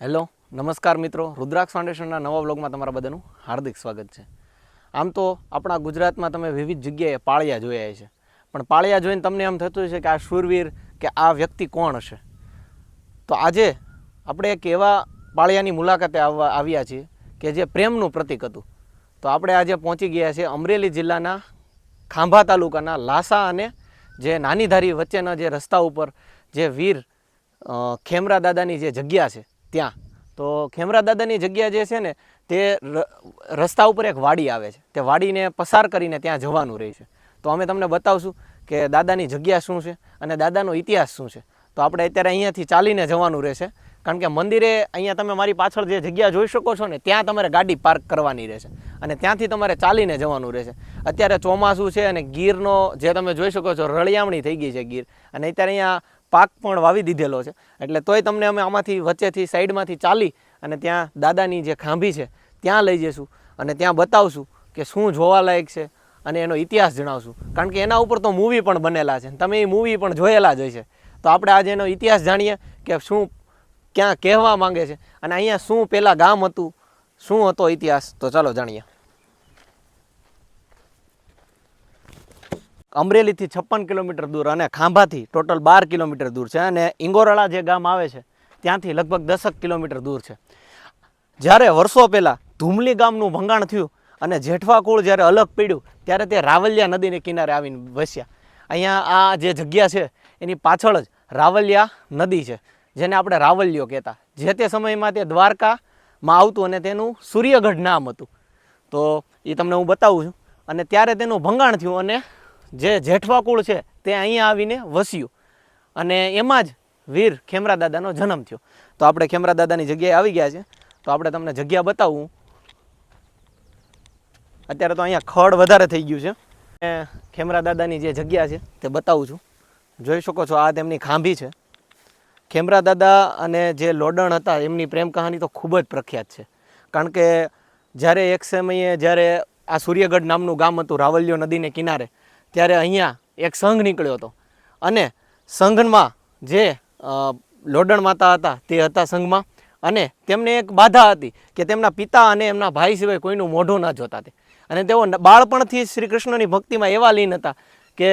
Hello, નમસ્કાર મિત્રો. રુદ્રાક્ષ ફાઉન્ડેશનના નવા વ્લોગમાં તમારા બધાનું હાર્દિક સ્વાગત છે. આમ તો આપણા ગુજરાતમાં તમે વિવિધ જગ્યાએ પાળિયા જોયા છે પણ પાળિયા જોઈને તમને એમ થતું છે કે આ શૂરવીર કે આ વ્યક્તિ કોણ હશે? તો આજે આપણે એક એવા પાળિયાની મુલાકાતે આવવા આવ્યા છીએ કે જે પ્રેમનું પ્રતીક હતું. તો આપણે આજે પહોંચી ગયા છે અમરેલી જિલ્લાના ખાંભા તાલુકાના લાસા અને જે નાની ધારી વચ્ચેના જે રસ્તા ઉપર જે વીર ખેમરા દાદાની જે જગ્યા છે ત્યાં. તો ખેમરા દાદાની જગ્યા જે છે ને, તે રસ્તા ઉપર એક વાડી આવે છે. તે વાડીને પસાર કરીને ત્યાં જવાનું રહે છે. તો અમે તમને બતાવશું કે દાદાની જગ્યા શું છે અને દાદાનો ઇતિહાસ શું છે. તો આપણે અત્યારે અહીંયાથી ચાલીને જવાનું રહેશે. કારણ કે મંદિરે અહીંયા તમે મારી પાછળ જે જગ્યા જોઈ શકો છો ને, ત્યાં તમારે ગાડી પાર્ક કરવાની રહેશે. અને ત્યાંથી તમારે ચાલીને જવાનું રહેશે. અત્યારે ચોમાસું છે અને ગીરનો જે તમે જોઈ શકો છો, રળિયામણી થઈ ગઈ છે ગીર. અને અત્યારે અહીંયા પાક પણ વાવી દીધેલો છે. એટલે તોય તમને અમે આમાંથી વચ્ચેથી સાઈડમાંથી ચાલી અને ત્યાં દાદાની જે ખાંભી છે, ત્યાં લઈ જઈશું અને ત્યાં બતાવશું કે શું જોવાલાયક છે અને એનો ઇતિહાસ જણાવશું. કારણ કે એના ઉપર તો મૂવી પણ બનેલા છે. તમે એ મૂવી પણ જોયેલા જ હશે. તો આપણે આજે એનો ઇતિહાસ જાણીએ કે શું ક્યાં કહેવા માંગે છે અને અહીંયા શું પહેલાં ગામ હતું, શું હતો ઇતિહાસ? તો ચાલો જાણીએ. અમરેલીથી છપ્પન કિલોમીટર દૂર અને ખાંભાથી ટોટલ બાર કિલોમીટર દૂર છે અને ઇંગોરાળા જે ગામ આવે છે, ત્યાંથી લગભગ દસક કિલોમીટર દૂર છે. જ્યારે વર્ષો પહેલાં ધુમલી ગામનું ભંગાણ થયું અને જેઠવા કુળ જ્યારે અલગ પડ્યું, ત્યારે તે રાવલિયા નદીને કિનારે આવીને વસ્યા. અહીંયા આ જે જગ્યા છે, એની પાછળ જ રાવલિયા નદી છે, જેને આપણે રાવલિયો કહેતા. જે તે સમયમાં તે દ્વારકામાં આવતું અને તેનું સૂર્યગઢ નામ હતું. તો એ તમને હું બતાવું છું. અને ત્યારે તેનું ભંગાણ થયું અને જે જેઠવા કુળ છે, તે અહીંયા આવીને વસ્યું. અને એમાં જ વીર ખેમરા દાદાનો જન્મ થયો. તો આપણે ખેમરા દાદાની જગ્યાએ આવી ગયા છે. તો આપણે તમને જગ્યા બતાવું. અત્યારે તો અહીંયા ખડ વધારે થઈ ગયું છે. ખેમરા દાદાની જે જગ્યા છે, તે બતાવું છું. જોઈ શકો છો, આ તેમની ખાંભી છે. ખેમરા દાદા અને જે લોડણ હતા, એમની પ્રેમ કહાની તો ખૂબ જ પ્રખ્યાત છે. કારણ કે જ્યારે એક સમયે જ્યારે આ સૂર્યગઢ નામનું ગામ હતું, રાવલિયો નદીને કિનારે ત્યારે અહીંયા એક સંઘ નીકળ્યો હતો. અને સંઘમાં જે લોડણ માતા હતા તે હતા સંઘમાં. અને તેમને એક બાધા હતી કે તેમના પિતા અને એમના ભાઈ સિવાય કોઈનું મોઢું ના જોતા તે. અને તેઓ બાળપણથી શ્રી કૃષ્ણની ભક્તિમાં એવા લીન હતા કે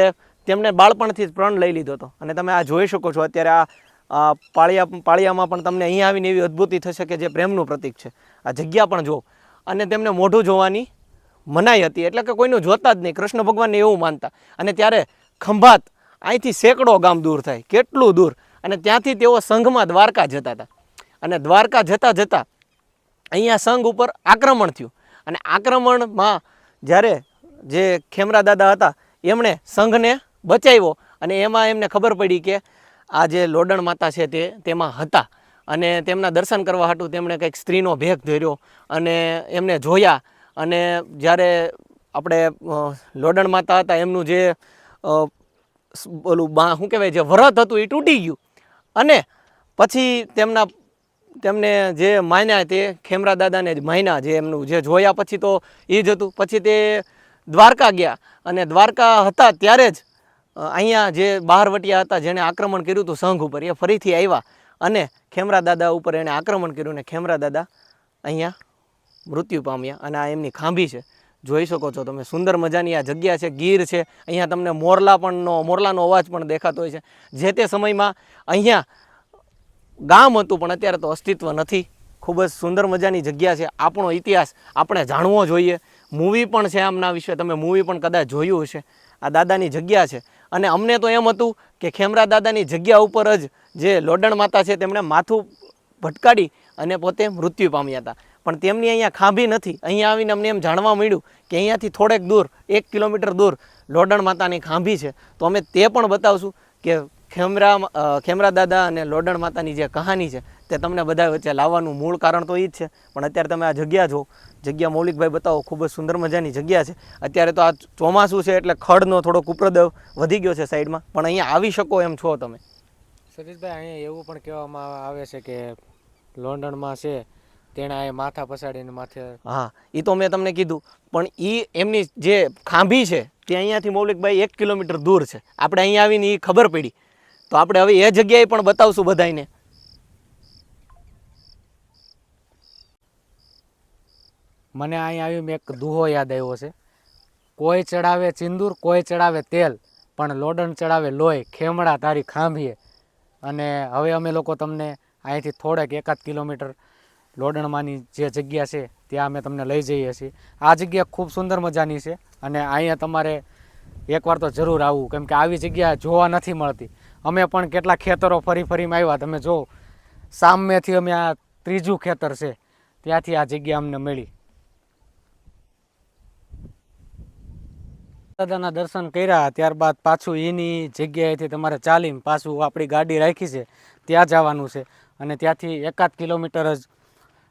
તેમને બાળપણથી જ પ્રણ લઈ લીધો હતો. અને તમે આ જોઈ શકો છો, અત્યારે આ આ પાળિયા, પાળિયામાં પણ તમને અહીંયા આવીને એવી અદ્ભુતિ થશે કે જે પ્રેમનું પ્રતીક છે. આ જગ્યા પણ જુઓ. અને તેમને મોઢું જોવાની મનાઈ હતી. એટલે કે કોઈનું જોતા જ નહીં. કૃષ્ણ ભગવાનને એવું માનતા. અને ત્યારે ખંભાત અહીંથી સેંકડો ગામ દૂર થાય. કેટલું દૂર? અને ત્યાંથી તેઓ સંઘમાં દ્વારકા જતા હતા. અને દ્વારકા જતાં જતાં અહીંયા સંઘ ઉપર આક્રમણ થયું. અને આક્રમણમાં જ્યારે જે ખેમરા દાદા હતા, એમણે સંઘને બચાવ્યો. અને એમાં એમને ખબર પડી કે આ જે લોડણ માતા છે તે તેમાં હતા. અને તેમના દર્શન કરવા હાટુ તેમણે કંઈક સ્ત્રીનો ભેગ ધર્યો. અને એમને જોયા અને જ્યારે આપણે લોડણ માતા હતા, એમનું જે ઓલું બા, શું કહેવાય, જે વ્રત હતું એ તૂટી ગયું. અને પછી તેમના, તેમને જે માન્યા તે ખેમરા દાદાને જ માન્યા, જે એમનું જે જોયા પછી તો એ જ હતું. પછી તે દ્વારકા ગયા અને દ્વારકા હતા ત્યારે જ અહીંયા જે બહારવટિયા હતા, જેણે આક્રમણ કર્યું હતું સંઘ ઉપર, એ ફરીથી આવ્યા અને ખેમરા દાદા ઉપર એણે આક્રમણ કર્યું ને ખેમરા દાદા અહીંયા મૃત્યુ પામ્યા અને આ એમની ખાંભી છે. જોઈ શકો છો તમે, સુંદર મજાની આ જગ્યા છે, ગીર છે. અહીંયા તમને મોરલા પણનો, મોરલાનો અવાજ પણ દેખાતો હોય છે. જે તે સમયમાં અહીંયા ગામ હતું, પણ અત્યારે તો અસ્તિત્વ નથી. ખૂબ જ સુંદર મજાની જગ્યા છે. આપણો ઇતિહાસ આપણે જાણવો જોઈએ. મૂવી પણ છે આમના વિશે, તમે મૂવી પણ કદાચ જોયું હશે. આ દાદાની જગ્યા છે. અને અમને તો એમ હતું કે ખેમરા દાદાની જગ્યા ઉપર જ જે લોડણ માતા છે, તેમણે માથું ભટકાડી અને પોતે મૃત્યુ પામ્યા હતા. પણ તેમની અહીંયા ખાંભી નથી. અહીંયા આવીને અમને એમ જાણવા મળ્યું કે અહીંયાથી થોડેક દૂર, એક કિલોમીટર દૂર લોડણ માતાની ખાંભી છે. તો અમે તે પણ બતાવશું કે ખેમરા ખેમરા દાદા અને લોડણ માતાની જે કહાની છે તે તમને બધા વચ્ચે લાવવાનું મૂળ કારણ તો એ જ છે. પણ અત્યારે તમે આ જગ્યા જો જગ્યા મૌલિકભાઈ બતાવો, ખૂબ જ સુંદર મજાની જગ્યા છે. અત્યારે તો આ ચોમાસું છે એટલે ખડનો થોડોક કુપ્રદવ વધી ગયો છે સાઈડમાં. પણ અહીંયા આવી શકો એમ છો તમે. સતીશભાઈ, અહીંયા એવું પણ કહેવામાં આવે છે કે લોંડણમાં છે તેણે માથા પસાડીને માથે હા એ તો મેં તમને કીધું. પણ એ એમની જે ખાંભી છે તે અહીંયાથી મૌલિકભાઈ એક કિલોમીટર દૂર છે. આપણે અહીંયા આવીને એ ખબર પડી. તો આપણે હવે એ જગ્યાએ પણ બતાવશું બધાને મને અહીં આવ્યું એક દુહો યાદ આવ્યો છે. કોઈ ચડાવે ચિંદૂર કોઈ ચડાવે તેલ પણ લોડણ ચડાવે લોહી. ખેમડા તારી ખાંભીએ. અને હવે અમે લોકો તમને અહીંથી થોડેક એકાદ કિલોમીટર લોડણમાંની જે જગ્યા છે, ત્યાં અમે તમને લઈ જઈએ છીએ. આ જગ્યા ખૂબ સુંદર મજાની છે અને અહીંયા તમારે એકવાર તો જરૂર આવવું, કેમ કે આવી જગ્યા જોવા નથી મળતી. અમે પણ કેટલા ખેતરો ફરી ફરીમાં આવ્યા. તમે જો, સામેથી અમે આ ત્રીજું ખેતર છે, ત્યાંથી આ જગ્યા અમને મળી. દાદાના દર્શન કર્યા, ત્યારબાદ પાછું એની જગ્યાએથી તમારે ચાલીને પાછું આપણી ગાડી રાખી છે, ત્યાં જવાનું છે. અને ત્યાંથી એકાદ કિલોમીટર જ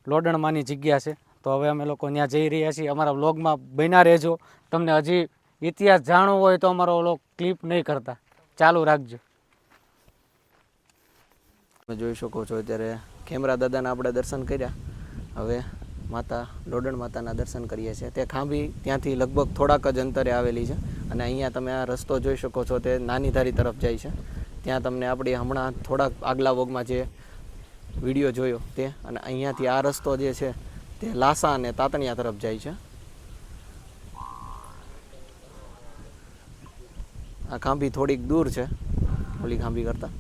લોડણમાંની જગ્યા છે. તો હવે અમે લોકો ત્યાં જઈ રહ્યા છીએ. અમારા વ્લોગમાં બન્યા રહેજો. તમને હજી ઇતિહાસ જાણવો હોય તો અમારો ઓલો ક્લિપ નહીં કરતા. ચાલુ રાખજો. તમે જોઈ શકો છો અત્યારે ખેમરા દાદાના આપણે દર્શન કર્યા. હવે માતા લોડણ માતાના દર્શન કરીએ છીએ. તે ખાંભી ત્યાંથી લગભગ થોડાક જ અંતરે આવેલી છે. અને અહીંયા તમે આ રસ્તો જોઈ શકો છો તે નાની ધારી તરફ જાય છે. ત્યાં તમને આપણી હમણાં થોડાક આગલા વોગમાં જે વીડિયો જોયો તે અને અહીંયાથી આ રસ્તો જે છે તે લાસા અને તાતણિયા તરફ જાય છે. આ ખાંભી થોડીક દૂર છે, ઓલી ખાંભી કરતાં.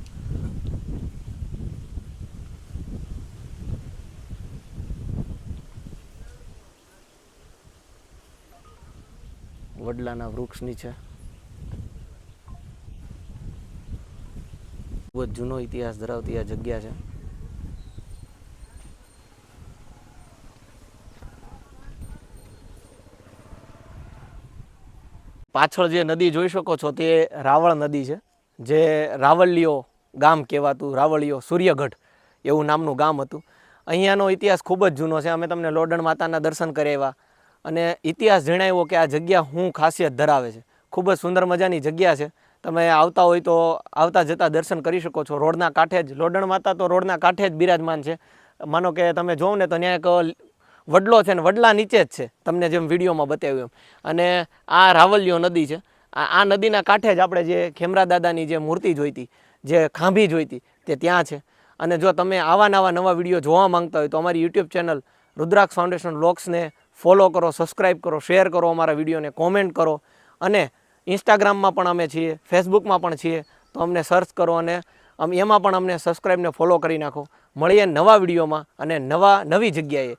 વડલાના વૃક્ષ નીચે ખૂબ જ જૂનો ઇતિહાસ ધરાવતી આ જગ્યા છે. પાછળ જે નદી જોઈ શકો છો તે રાવળ નદી છે, જે રાવલિયો ગામ કહેવાતું રાવલિયો સૂર્યગઢ એવું નામનું ગામ હતું. અહીંયાનો ઇતિહાસ ખૂબ જ જૂનો છે. અમે તમને લોડણ માતાના દર્શન કરાવ્યા અને ઇતિહાસ જણાવ્યો કે આ જગ્યા હું ખાસિયત ધરાવે છે. ખૂબ જ સુંદર મજાની જગ્યા છે. તમે આવતા હોય તો આવતા જતાં દર્શન કરી શકો છો. રોડના કાંઠે જ લોડણ માતા તો રોડના કાંઠે જ બિરાજમાન છે. માનો કે તમે જોવો ને તો ત્યાં એક વડલો છે ને વડલા નીચે જ છે. તમને જેમ વિડીયોમાં બતાવ્યું એમ. અને આ રાવલિયો નદી છે. આ નદીના કાંઠે જ આપણે જે ખેમરા દાદાની જે મૂર્તિ જોઈતી જે ખાંભી જોઈતી તે ત્યાં છે. અને જો તમે આવા નવા નવા વીડિયો જોવા માંગતા હોય તો અમારી યુટ્યુબ ચેનલ રુદ્રાક્ષ ફાઉન્ડેશન લોક્સને ફોલો કરો સબસ્ક્રાઈબ કરો, શેર કરો અમારા વિડીયોને, કોમેન્ટ કરો. અને ઇન્સ્ટાગ્રામમાં પણ અમે છીએ, ફેસબુકમાં પણ છીએ, તો અમને સર્ચ કરો અને એમાં પણ અમને સબસ્ક્રાઈબને ફોલો કરી નાખો. મળીએ નવા વિડીયોમાં અને નવા, નવી જગ્યાએ.